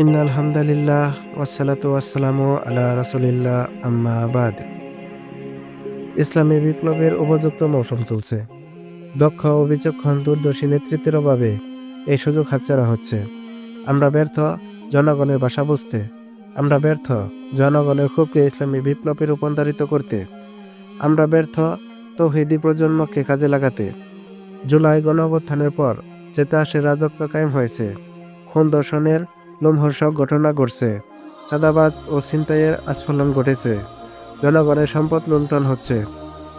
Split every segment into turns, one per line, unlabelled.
ইন্না ইসলামী বিপ্লবের উপযুক্ত মৌসুম চলছে। দক্ষ ও বিচক্ষণ দূরদর্শী নেতৃত্বের অভাবে এই সুযোগ হাতছাড়া হচ্ছে। আমরা ব্যর্থ, জনগণের ভাষা বুঝতে। আমরা ব্যর্থ, জনগণের ক্ষোভকে ইসলামী বিপ্লবে রূপান্তরিত করতে। আমরা ব্যর্থ, তৌহিদি প্রজন্মকে কাজে লাগাতে। জুলাই গণঅভ্যুত্থানের পর চেতাসে রাজত্ব কায়েম হয়েছে। খুন দর্শনের লোমহর্ষক ঘটনা ঘটছে। চাঁদাবাজ ও ছিনতাইয়ের আস্ফলন ঘটেছে। জনগণের সম্পদ লুণ্ঠন হচ্ছে।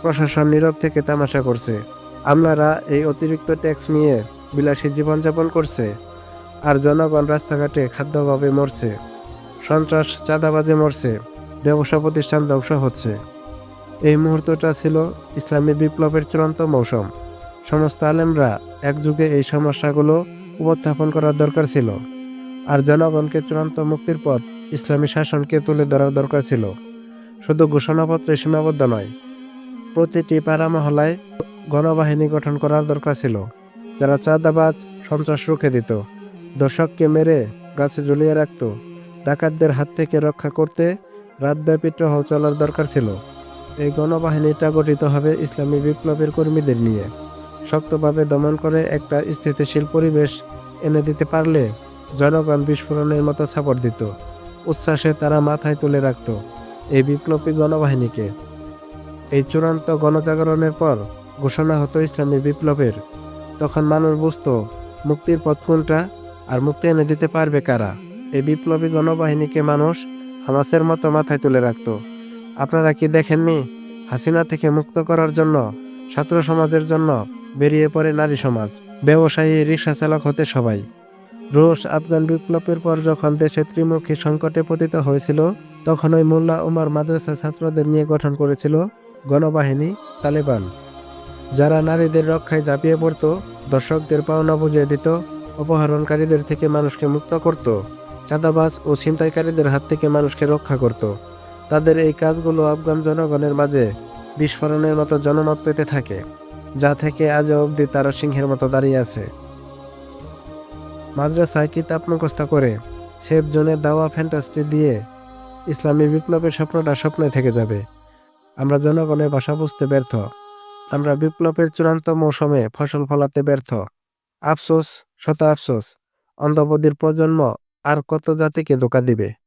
প্রশাসন নীরব থেকে তামাশা করছে। আমলারা এই অতিরিক্ত ট্যাক্স নিয়ে বিলাসী জীবনযাপন করছে আর জনগণ রাস্তাঘাটে খাদ্যভাবে মরছে। সন্ত্রাস চাঁদাবাজে মরছে। ব্যবসা প্রতিষ্ঠান ধ্বংস হচ্ছে। এই মুহূর্তটা ছিল ইসলামী বিপ্লবের চূড়ান্ত মৌসুম। সমস্ত আলেমরা একযুগে এই সমস্যাগুলো উপস্থাপন করার দরকার ছিল। আর জনগণকে চূড়ান্ত মুক্তির পথ ইসলামী শাসনকে তুলে ধরার দরকার ছিল। শুধু ঘোষণাপত্রে সীমাবদ্ধ নয়, প্রতিটি পাড়া মহলায় গণবাহিনী গঠন করার দরকার ছিল, যারা চাঁদাবাজ, সন্ত্রাস রুখে দিত, দর্শককে মেরে গাছে ঝুলিয়ে রাখত, ডাকাতদের হাত থেকে রক্ষা করতে রাতব্যাপী টহল চলার দরকার ছিল। এই গণবাহিনীটা গঠিত হবে ইসলামী বিপ্লবের কর্মীদের নিয়ে। শক্তভাবে দমন করে একটা স্থিতিশীল পরিবেশ এনে দিতে পারলে জনগণ বিস্ফোরণের মতো সাপোর্ট দিত। উচ্ছ্বাসে তারা মাথায় তুলে রাখত এই বিপ্লবী গণবাহিনীকে। এই চূড়ান্ত গণজাগরণের পর ঘোষণা হতো ইসলামী বিপ্লবের। তখন মানুষ বুঝত, মুক্তির পথ কোনটা আর মুক্তি এনে দিতে পারবে কারা? এই বিপ্লবী গণবাহিনীকে মানুষ হামাসের মতো মাথায় তুলে রাখত। আপনারা কি দেখেননি? হাসিনা থেকে মুক্ত করার জন্য, ছাত্র সমাজের জন্য বেরিয়ে পড়ে নারী সমাজ। ব্যবসায়ী রিক্সা চালক হতে সবাই। রুশ আফগান বিপ্লবের পর যখন দেশে ত্রিমুখী সংকটে পতিত হয়েছিল, তখন ওই মোল্লা উমার মাদ্রাসা ছাত্রদের নিয়ে গঠন করেছিল গণবাহিনী তালেবান। যারা নারীদের রক্ষায় ঝাঁপিয়ে পড়তো, দর্শকদের পাওনা বুঝিয়ে দিত, অপহরণকারীদের থেকে মানুষকে মুক্ত করত, চাঁদাবাজ ও ছিনতাইকারীদের হাত থেকে মানুষকে রক্ষা করত। তাদের এই কাজগুলো আফগান জনগণের মাঝে বিস্ফোরণের মতো জনমত পেতে থাকে, যা থেকে আজ অবধি তারা সিংহের মতো দাঁড়িয়ে আছে। মাদ্রাসায় কিতাব মুখস্থ করে সেফ জোনে দাওয়া ফ্যান্টাস্টি দিয়ে ইসলামী বিপ্লবের স্বপ্নটা স্বপ্নে থেকে যাবে। আমরা জনগণের ভাষা বুঝতে ব্যর্থ। আমরা বিপ্লবের চূড়ান্ত মৌসুমে ফসল ফলাতে ব্যর্থ। আফসোস, শত আফসোস অন্ধবদির প্রজন্ম আর কত জাতিকে ধোকা দিবে?